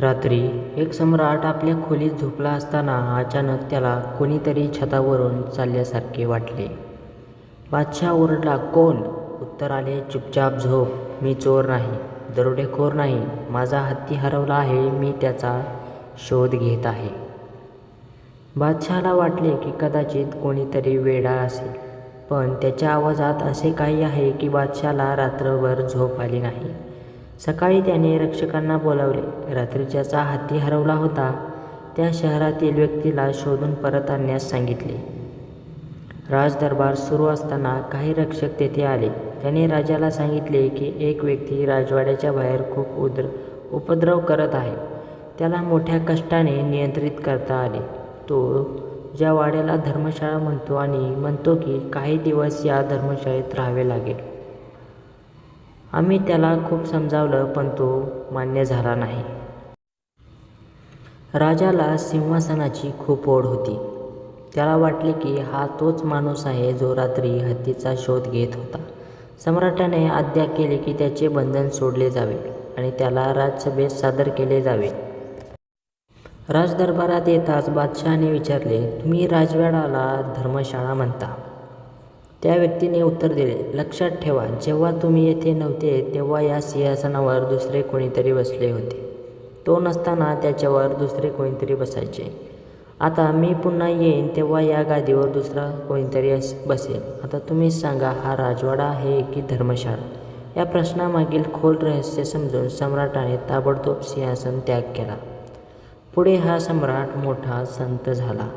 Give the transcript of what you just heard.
रात्री एक सम्राट आपल्या खोलीत झोपला असताना अचानक त्याला कोणीतरी छतावरून चालल्यासारखे वाटले. बादशाह ओरडला कोण? उत्तर आले चुपचाप झोप मी चोर नाही दरोडेखोर नाही माझा हत्ती हरवला आहे मी त्याचा शोध घेत आहे. बादशहाला वाटले की कदाचित कोणीतरी वेडा असेल पण त्याच्या आवाजात असे काही आहे की बादशाला रात्रभर झोप आली नाही. सकाळी त्याने रक्षकांना बोलावले. रात्री ज्याचा हत्ती हरवला होता. त्या शहरातील व्यक्तीला शोधून परत आणण्यास सांगितले. राजदरबार सुरू असताना काही रक्षक तेथे आले. त्याने राजाला सांगितले की एक व्यक्ती राजवाड्याच्या बाहेर खूप उद्र उपद्रव करत आहे. त्याला मोठ्या कष्टाने नियंत्रित करता आले. तो ज्या वाड्याला धर्मशाळा म्हणतो आणि म्हणतो की काही दिवस या धर्मशाळेत राहावे लागेल. आम्ही त्याला खूप समजावलं पण तो मान्य झाला नाही. राजाला सिंहासनाची खूप ओढ होती. त्याला वाटले की हा तोच माणूस आहे जो रात्री हत्तीचा शोध घेत होता. सम्राटाने आज्ञा केली की त्याचे बंधन सोडले जावे आणि त्याला राजसभेत सादर केले जावे. राजदरबारात येताच बादशहाने विचारले तुम्ही राजवाड्याला धर्मशाळा म्हणता. त्या व्यक्तीने उत्तर दिले लक्षात ठेवा जेव्हा तुम्ही येथे नव्हते तेव्हा या सिंहासनावर दुसरे कोणीतरी बसले होते. तो नसताना त्याच्यावर दुसरे कोणीतरी बसायचे. आता मी पुन्हा येईन तेव्हा या गादीवर दुसरा कोणीतरी अस बसेल. आता तुम्हीच सांगा हा राजवाडा आहे की धर्मशाळा या प्रश्नामागील खोल रहस्य समजून सम्राटाने ताबडतोब सिंहासन त्याग केला. पुढे हा सम्राट मोठा संत झाला.